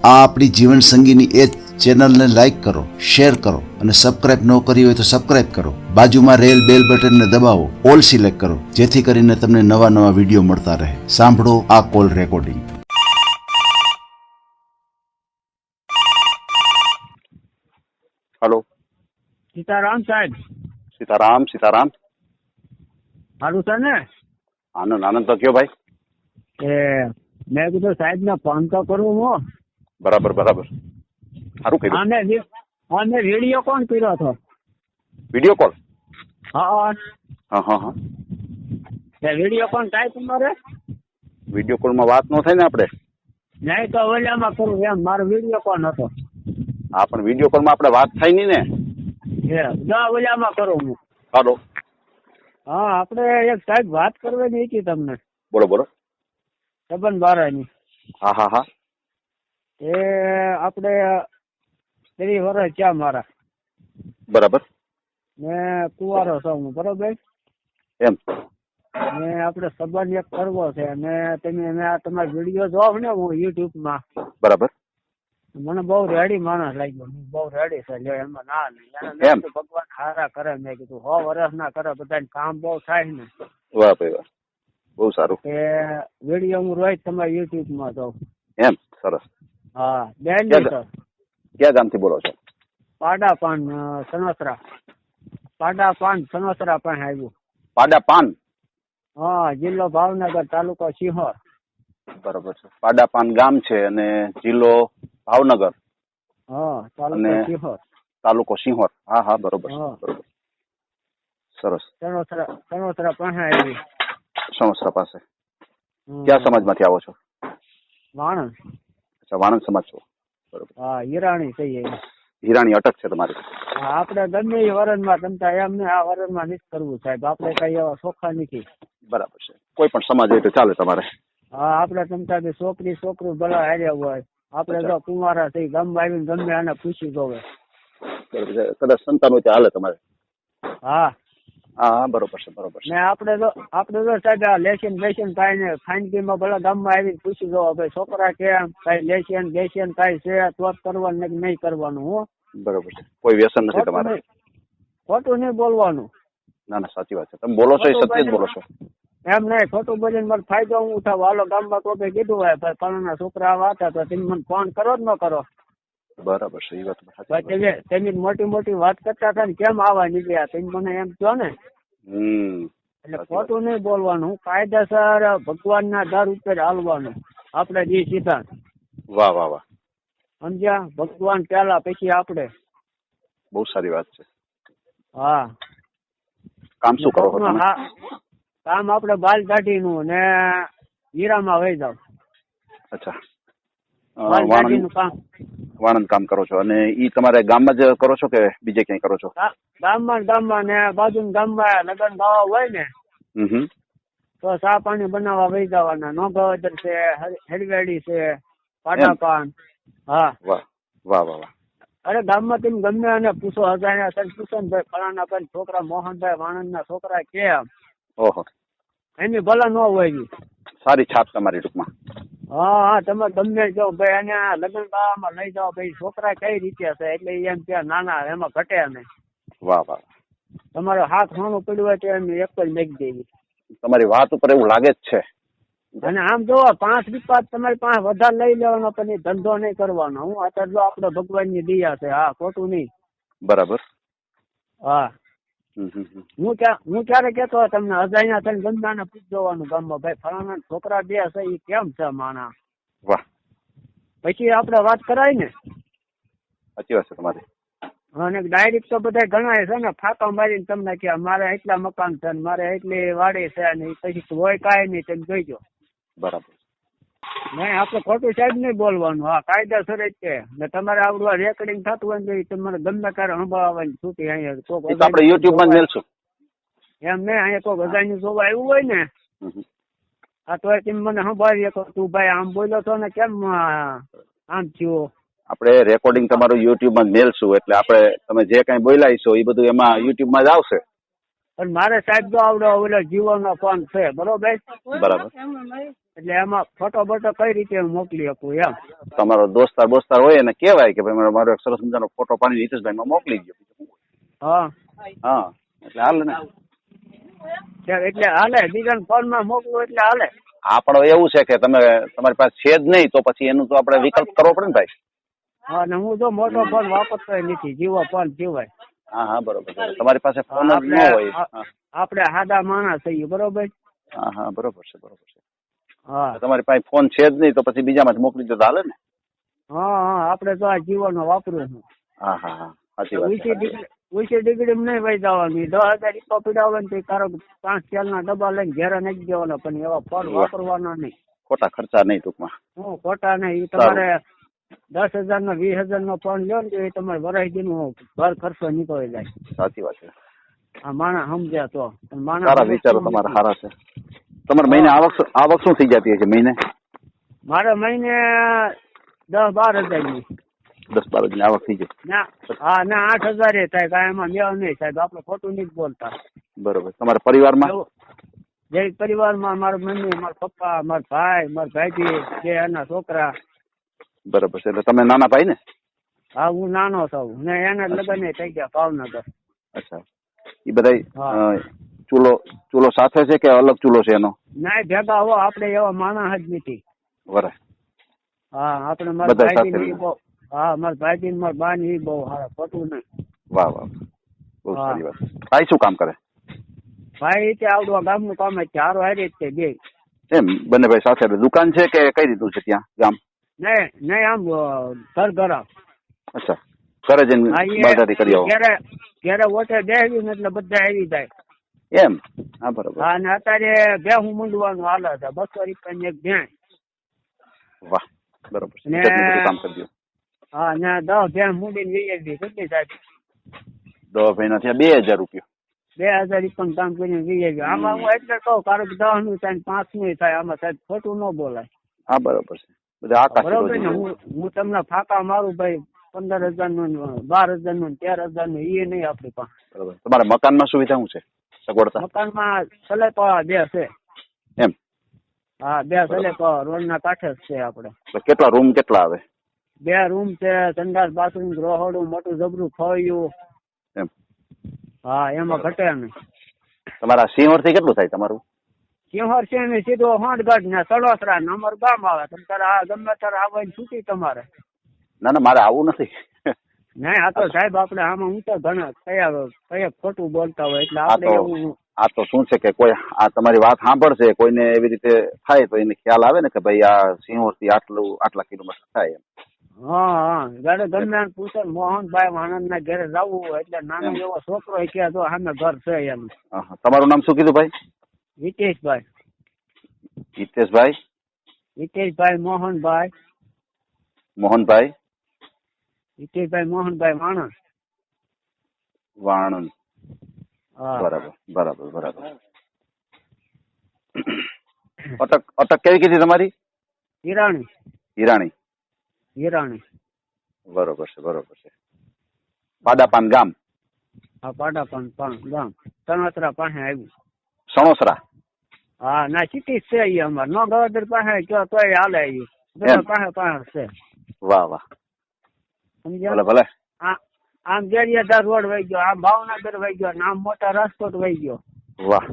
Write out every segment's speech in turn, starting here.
આ આપણી જીવન સંગીની એ ચેનલને લાઈક કરો શેર કરો અને સબસ્ક્રાઇબ ન કરી હોય તો સબસ્ક્રાઇબ કરો. બાજુમાં રેલ બેલ બટનને દબાવો ઓલ સિલેક્ટ કરો જેથી કરીને તમને નવા નવા વીડિયો મળતા રહે. સાંભળો આ કોલ રેકોર્ડિંગ હલો સીતારામ સાહેબ. સીતારામ સીતારામ. સારું સર ને? આનંદ આનંદ તો કયો ભાઈ? એ મેં કીધું સાહેબ ને ફોન તો કરવું હું. બરાબર બરાબર. સારું કહ્યું અને અને વીડિયો કોણ કર્યો હતો? વીડિયો કોલ હા. હા હા હા. વીડિયો કોણ થાય તમારે વીડિયો કોલમાં વાત ન થાય ને આપણે? નહીં તો ઓલામાં કરું એમ. મારો વીડિયો કોલ હતો? હા પણ વીડિયો કોલમાં આપણે વાત થાય નહીં ને. ના ઓલામાં કરું હું. હાલો. હા આપણે એક સાહેબ વાત કરવાની હતી તમને. બોલો બોલો. સંબંધ બારાની. હા હા હા. એ આપણે ત્રી વર્ષ થયા મારા. બરાબર. ને કુવારો છું હું બરોબર? એમ. ને આપણે સંબંધ એક કરવો છે ને તમે મેં આ તમારા વીડિયો જોવ ને હું યુટ્યુબમાં. બરાબર. મને બહુ રેડી માણસ લાગ્યો હું બહુ રેડી છે. લ્યો એમાં ના નહીં? ભગવાન હારા કરે. મેં કીધું હો વર્ષ ના કરે બધાને કામ બહુ થાય ને. વાહ ભાઈ વાહ. બહુ સારું. કે વીડિયો હું રોજ તમારા યુટ્યુબમાં જોઉં. એમ સરસ. હા બેન સર ક્યાં ગામથી બોલો છો? પાડા પાન સનોસરા. પાડા પાન સનોસરા પણ આવ્યું. પાડા પાન? હા જિલ્લો ભાવનગર તાલુકો સિંહોર બરોબર છે. પાડા પાન ગામ છે અને જિલ્લો ભાવનગર. હા તાલુકો સિંહોર તાલુકો સિંહોર હા હા બરોબર. બરોબર. સરસ. સનોસરા સનોસરા પાસે આવી સમસ્યા પાસે. ક્યાં સમાજમાંથી આવો છો? માણસ અચ્છા વાણંદ સમાજ છો. બરોબર. હા હિરાણી કહીએ હિરાણી અટક છે તમારી. આપણે ગમે એ વરણમાં તમતા એમને આ વરણમાં નથી કરવું સાહેબ. આપણે કઈ એવા ચોખ્ખા નથી. બરાબર છે. કોઈ પણ સમાજ હોય તો ચાલે તમારે. હા આપણે તમતા કે છોકરી છોકરું ભલા હાર્યા હોય. આપણે જો કુંવારા થઈ ગમ આવીને ગમે આને પૂછી જોવે બરોબર છે. કદાચ સંતાન હોય તો હાલે તમારે. હા. હા બરોબર છે બરોબર છે. ને આપણે તો આપણે તો સાહેબ આ લેશન બેશન કાંઈ ને ખાનગીમાં ભલા ગામમાં આવીને પૂછી દો ભાઈ છોકરા કે કાંઈ લેશન બેશન કાંઈ છે? તો જ કરવાનું ને નહીં કરવાનું હું. બરોબર છે. કોઈ વ્યસન નથી ખોટું તમારે. ખોટું નહીં બોલવાનું. ના ના સાચી વાત છે. તમે બોલો છો એ સત્ય જ બોલો છો. એમ નહીં ખોટું બોલીને મારે ફાયદો હું ઉઠાવું? હાલો ગામમાં કોઈ કીધું હોય ભાઈ ફલાણા છોકરા આવા હતા તો તમે મને ફોન કરો જ ન કરો. બરાબર છે એ વાત. તમે તમે મોટી મોટી વાત કરતા હતા ને કેમ આવા નીકળ્યા? તમે મને એમ કહો ને. એટલે ખોટું નહીં બોલવાનું કાયદેસર ભગવાનના દર ઉપર હાલવાનું. આપણે જે સિદ્ધાંત વાહ વાહ વાહ. સમજ્યા? ભગવાન પેલા પછી આપણે. બહુ સારી વાત છે. હા. કામ શું કરો હા કામ આપણે બાલ દાઢીનું ને હીરામાં વહી જાવ. અચ્છા. બાલ દાઢીનું નું કામ. વાણંદ કામ કરો છો? અને ઈ તમારે ગામમાં જ કરો છો કે બીજે ક્યાંય કરો છો? ગામમાં ગામમાં ને બાજુ ગામમાં લગન ગાવા હોય ને હમ તો ચા પાણી બનાવવા વહી જવાના. નોગવદર છે હેડવેડી છે પાટા પાન હા. વાહ વાહ વાહ વાહ. અરે ગામમાં તમે ગમે અને પૂછો હજાર તને પૂછો ને ભાઈ ફલાણા ભાઈ છોકરા મોહનભાઈ વાણંદના છોકરા કેમ? ઓહો. એની ભલા ન હોય. સારી છાપ તમારી ટૂંકમાં. હા હા તમે ગમે જાઓ ભાઈ અને આ લગ્ન ગાવામાં લઈ જાઓ ભાઈ છોકરા કઈ રીતે છે? એટલે એમ કે નાના એમાં ઘટે નહીં. વાહ વાહ. તમારે હાથ હોણું પડ્યું હોય તો એમ એક જ મેકી દેવી. તમારી વાત ઉપર એવું લાગે જ છે. અને આમ જો પાંચ રૂપિયા તમારી પાસે વધારે લઈ લેવાનો પણ ધંધો નહીં કરવાનો. હું અત્યારે જો ભગવાન ભગવાનની દયા છે હા ખોટું નહીં. બરાબર. હા. હું ક્યાં હું ક્યારે કેતો તમને અજાણ્યા થઈને ગંદાને પૂછ દેવાનું ગામમાં ભાઈ ફલાણા છોકરા બે છે એ કેમ છે માણા? વાહ. પછી આપણે વાત કરાય ને. સાચી વાત છે તમારી. અને ડાયરેક્ટ તો બધા ગણાય છે ને ફાંકા મારીને તમને કે મારે એટલા મકાન છે ને મારે એટલી વાડી છે ને પછી હોય કાંઈ નહીં તમે જોઈજો. બરાબર. નહીં આપણે ખોટું સાહેબ નહીં બોલવાનું. હા કાયદેસર જ છે. ને તમારે આવડું આ રેકોર્ડિંગ થતું હોય ને તમારે ગમે ત્યારે સંભાળવાની છૂટી અહીંયા કોક તો આપણે યુટ્યુબમાં મેલશું. એમ નહીં અહીંયા કોક અજાણ્યું જોવા આવ્યું હોય ને. હા તો એમ મને સંભાળી શકો તું ભાઈ આમ બોલ્યો તો ને કેમ આમ થયું? આપણે રેકોર્ડિંગ તમારું યુટ્યુબમાં મેલશું એટલે આપણે તમે જે કઈ બોલાઈશો એ બધું એમાં યુટ્યુબમાં જ આવશે. પણ મારે સાહેબ તો આવડો ઓલો જીવોનો ફોન છે બરોબર? બરાબર. એટલે એમાં ફોટો બોટો કઈ રીતે મોકલી શકું એમ? તમારો દોસ્તાર બોસ્તાર હોય એને કહેવાય કે ભાઈ મારો- એક સરસ મજાનો ફોટો પાડીને હિતેશભાઈમાં મોકલી દો હા. હા એટલે હાલ ને. એટલે હાલે બીજાને ફોનમાં મોકલું એટલે હાલે. હા પણ એવું છે કે તમે તમારી પાસે છે જ નહીં તો પછી એનું તો આપણે વિકલ્પ કરવો પડે ને ભાઈ. હા અને હું તો મોટો ફોન વાપરતો નથી જીવો ફોન જીવાય હા હા બરોબર તમારી પાસે ફોન ન આપણે હોય. આપણે સાદા માણસ થઈએ બરોબર? હા હા બરોબર છે બરોબર છે. તમારી પાસે ફોન છે જ નહીં તો પછી બીજામાં મોકલી દો હાલે ને? હા હા આપણે તો આ જીવન વાપરું છું. હા હા હા. સાચી વાત વીસી ડિગ્રી નહીં વહી જવાનું. દસ હજાર રૂપિયા પીડાવવાનું તો તારો પાંચ તેલના ડબ્બા લઈને ઘેરે નાખી દેવાના પણ એવા ફોન વાપરવાના નહીં. ખોટા ખર્ચા નહીં ટૂંકમાં. હું ખોટા નહીં તમારે દસ હજાર નો વીસ હજાર નો ફોન લ્યો ને તો એ તમારે વરાઈ નું ઘર ખર્ચો નીકળી જાય. સાચી વાત છે. માણસ સમજ્યા તો માણસ વિચારો તમારા સારા છે. તમારે મહિને આવક આવક શું થઈ જતી હશે મહિને? મારે મહિને દસ બાર હજારની. દસ બાર હજારની આવક થઈ જાય હા ના આઠ હજાર થાય કાંઈ એમાં મેળ નહીં સાહેબ આપણે ખોટું નહીં બોલતા. બરોબર. તમારા પરિવારમાં? જે પરિવારમાં મારા મમ્મી મારા પપ્પા મારા ભાઈ મારા ભાઈજી જે એના છોકરા. બરોબર છે. એટલે તમે નાના ભાઈ ને? હા હું નાનો છું. ને એના લગ્ન થઈ ગયા ભાવનગર. અચ્છા. એ બધા હા. ચૂલો ચૂલો સાથે છે કે અલગ ચૂલો છે એનો? ના ભેગા હો આપણે એવા માણસ જ નથી. વરે. હા આપણે મારા બધા સાથે ને ઈ બહુ હા મારા ભાઈ મારા બા ની બહુ સારા પટવું નહીં. વાહ વાહ બહુ સારી વાત. ભાઈ શું કામ કરે? ભાઈ તે આવડવા ગામનું કામ જ છે હારો હારી જ છે બે. એમ બંને ભાઈ સાથે દુકાન છે કે કઈ રીતનું છે ત્યાં ગામ? નહીં નહીં આમ ઘર ઘર અચ્છા. ઘરે જઈને બાજારી કરી આવો. ઘેરે ઘેરે ઓછે દેવી એટલે બધા આવી જાય. એમ? હા બરોબર. હા અને અત્યારે બે હું મૂંડવાનું હાલે છે બસો રૂપિયાની એક ભેણ વાહ બરોબર. છે ને- કામ કરી દો હા ને દસ ભેણ મૂંડીને વી આવી કેટલી સાહેબ દસ ભાઈના થયા બે હજાર રૂપિયા. બે હજાર રૂપિયાનું કામ કરીને વી આવી. આમાં હું એટલે કહું કારણ કે દસનું થાય પાંચનું થાય. આમાં સાહેબ ખોટું ન બોલાય. હા બરોબર છે. બધા આકાશ બરોબર ને? હું હું તમને ફાકા મારું ભાઈ પંદર હજારનું ને બાર હજારનું ને તેર હજારનું એ નહીં આપણી પાસે. બરોબર. તમારા મકાનમાં સુવિધા શું છે? સગવડતા? મકાનમાં સલેપા બે છે. એમ? હા બે સલેપા રોડ ના કાંઠે જ છે આપણે. કેટલા રૂમ કેટલા આવે? બે રૂમ છે સંડાસ બાથરૂમ રહોડું મોટું જબરું ખોયું. એમ. હા એમાં ઘટે ને તમારા સિંહોરથી કેટલું થાય તમારું? સિંહર છે ને સીધો હોંડગઢ ને સડોસરા ને અમારું ગામ આવે. તમે તારે આ ગમે તારે આવવાની છૂટી તમારે. ના ના મારે આવું નથી. નહીં આ તો સાહેબ આપણે આમાં ઊંચા ઘણા કયા કયા ખોટું બોલતા હોય એટલે આપણે એવું આ તો શું છે કે કોઈ આ તમારી વાત સાંભળશે કોઈને એવી રીતે થાય તો એને ખ્યાલ આવે ને કે ભાઈ આ સિંહોરથી આટલું આટલા કિલોમીટર થાય એમ. હા હા. ગાડે ગમે પૂછે મોહનભાઈ આનંદ ના ઘરે જવું હોય એટલે નાનો એવો છોકરો કે જો સામે ઘર છે એમ. તમારું નામ શું કીધું ભાઈ? હિતેશભાઈ. હિતેશભાઈ? હિતેશભાઈ મોહનભાઈ. મોહનભાઈ? હિતેશભાઈ મોહનભાઈ માણસ વાણંદ બરાબર બરાબર બરાબર. અટક અટક કેવી કીધી તમારી? હિરાણી. હિરાણી. હિરાણી. બરોબર છે બરોબર છે. પાડાપાન ગામ. હા પાડાપાન પણ ગામ. સણોસરા પાસે આવ્યું. સણોસરા. હા ના સિટી છે ઈ અમાર. નો ગવર્નર પાસે કયો તોય હાલે આવ્યું પાસે પાસે છે. વાહ વાહ. સમજ્યા? ભલે ભલે. આ આમ ગેરિયાધાર રોડ વહી ગયો આમ ભાવનગર વહી ગયો આમ મોટા રાજકોટ વહી ગયો. વાહ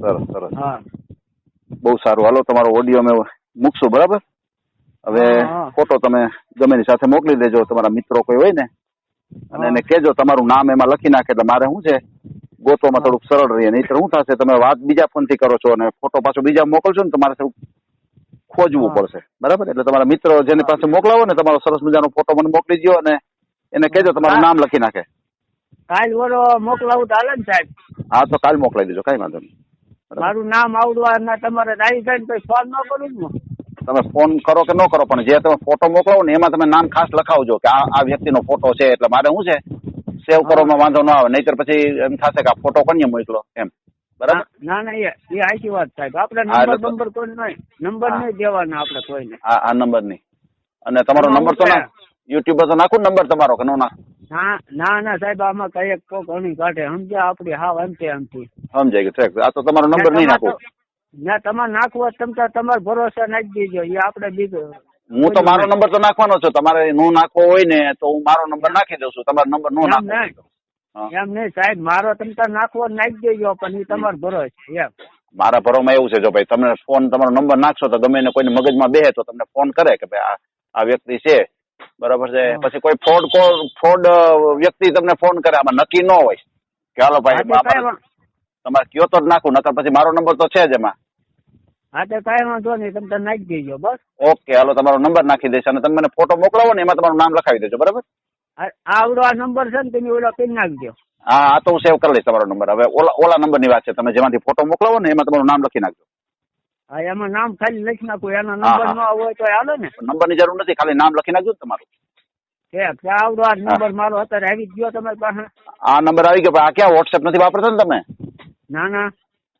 સરસ સરસ. હા. બહુ સારું. હાલો તમારો ઓડિયો અમે મૂકશું બરાબર? હવે. ફોટો તમે ગમે સાથે મોકલી દેજો તમારા મિત્રો કોઈ હોય ને અને એને કેજો તમારું નામ એમાં લખી નાખે એટલે મારે શું છે ગોતવામાં થોડુંક સરળ રહીએ નહીતર શું થશે તમે વાત બીજા ફોનથી કરો છો અને ફોટો પાછો બીજા મોકલશો ને તમારે થોડુંક ખોજવું પડશે. બરાબર? એટલે તમારા મિત્રો જેની પાસે મોકલાવો ને તમારો સરસ મજાનો ફોટો મને મોકલી દો અને એને કહેજો તમારું નામ લખી નાખે. કાલ વરો મોકલાવું તો હાલે ને સાહેબ. હા તો કાલ મોકલાવી દેજો. કઈ વાંધો નહીં. મારું નામ આવડવા ના તમારે આવી જાય ને ફોન ન કરું ને. તમે ફોન કરો કે ન કરો પણ જે તમે ફોટો મોકલાવો ને એમાં તમે નામ ખાસ લખાવજો કે આ આ વ્યક્તિનો ફોટો છે એટલે મારે શું છે? સેવ કરવામાં વાંધો ન આવે. નહીતર પછી એમ થશે કે આ ફોટો કોને મોકલો? એમ. બરાબર? ના ના એ એ આખી વાત સાહેબ. આપણે નંબર નંબર કોઈ નહીં નંબર નહીં દેવાના આપણે કોઈને. આ આ નંબર નહીં અને તમારો નંબર તો ના યુટ્યુબ પર તો નાખું નંબર તમારો કે નો નાખ. ના ના ના સાહેબ આમાં કઈ કોક ઘણી કાઢે. સમજ્યા? આપડી હાવ અંતે અંતે સમજાય ગયું ઠીક. આ તો તમારો નંબર નહીં નાખું. ના તમારે નાખવું હોય તો તમ તાર તમારે ભરોસે નાખી દેજો. એ આપણે બીજું હું તો મારો નંબર તો નાખવાનો છું. તમારે નો નાખવો હોય ને તો હું મારો નંબર નાખી દઉં છું. તમારો નંબર નો એમ એમ નહીં સાહેબ મારો તમ નાખવો નાખી દેજો પણ એ તમારે ભરોસે એમ. મારા ભરોમાં એવું છે જો ભાઈ તમે ફોન તમારો નંબર નાખશો તો ગમે એને કોઈને મગજમાં બેહે તો તમને ફોન કરે કે ભાઈ આ વ્યક્તિ છે. બરાબર છે? પછી કોઈ ફ્રોડ ફ્રોડ વ્યક્તિ તમને ફોન કરે આમાં નક્કી ન હોય. કે હાલો ભાઈ તમારે કયો તો જ નાખું નકર પછી મારો નંબર તો છે જ એમાં. હા તો કાંઈ વાંધો નહીં તમે નાખી દેજો બસ. ઓકે હાલો તમારો નંબર નાખી દઈશ અને તમે મને ફોટો મોકલાવો ને એમાં તમારું નામ લખાવી દેજો બરાબર? આવડો આ નંબર છે ને તમે ઓલો કરી નાખજો. હા આ તો હું સેવ કરી લઈશ તમારો નંબર. હવે ઓલા ઓલા નંબરની વાત છે. તમે જેમાંથી ફોટો મોકલાવો ને એમાં તમારું નામ લખી નાખજો. હા એમાં નામ ખાલી લખી નાખું. એનો હા, નંબર હા. ન હોય તો હાલો ને. નંબરની જરૂર નથી ખાલી નામ લખી નાખજો ને તમારું. ઠીક છે આવડો આ નંબર મારો અત્યારે આવી જ ગયો તમારી પાસે? આ નંબર આવી ગયો પણ આ ક્યાં વોટ્સએપ નથી વાપરતા ને તમે? ના ના.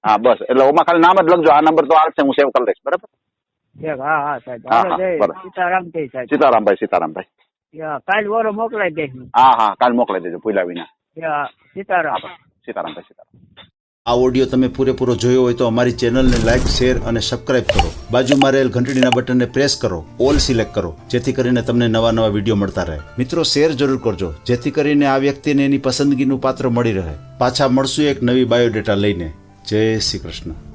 હા બસ. એટલે ઓમાં ખાલી નામ જ લખજો. આ નંબર તો આવશે હું સેવ કરી લઈશ. બરાબર? ઠીક હા હા સાહેબ. હા, હાલો હા, જય બરાબર. સીતારામ જય સાહેબ સીતારામભાઈ સીતારામભાઈ. યા, કાલ વરો મોકલાઈ દેજો હા. હા કાલ મોકલાઈ દેજો ભૂલ્યા વિના. સીતારામ. સીતારામ ભાઈ સીતારામ. આ ઓડિયો તમે પૂરેપૂરો જોયો હોય તો અમારી ચેનલને લાઇક શેર અને સબસ્ક્રાઇબ કરો. બાજુમાં રહેલ ઘંટડીના બટનને પ્રેસ કરો ઓલ સિલેક્ટ કરો જેથી કરીને તમને નવા નવા વીડિયો મળતા રહે. મિત્રો શેર જરૂર કરજો જેથી કરીને આ વ્યક્તિને એની પસંદગીનું પાત્ર મળી રહે. પાછા મળશું એક નવી બાયોડેટા લઈને. જય શ્રી કૃષ્ણ.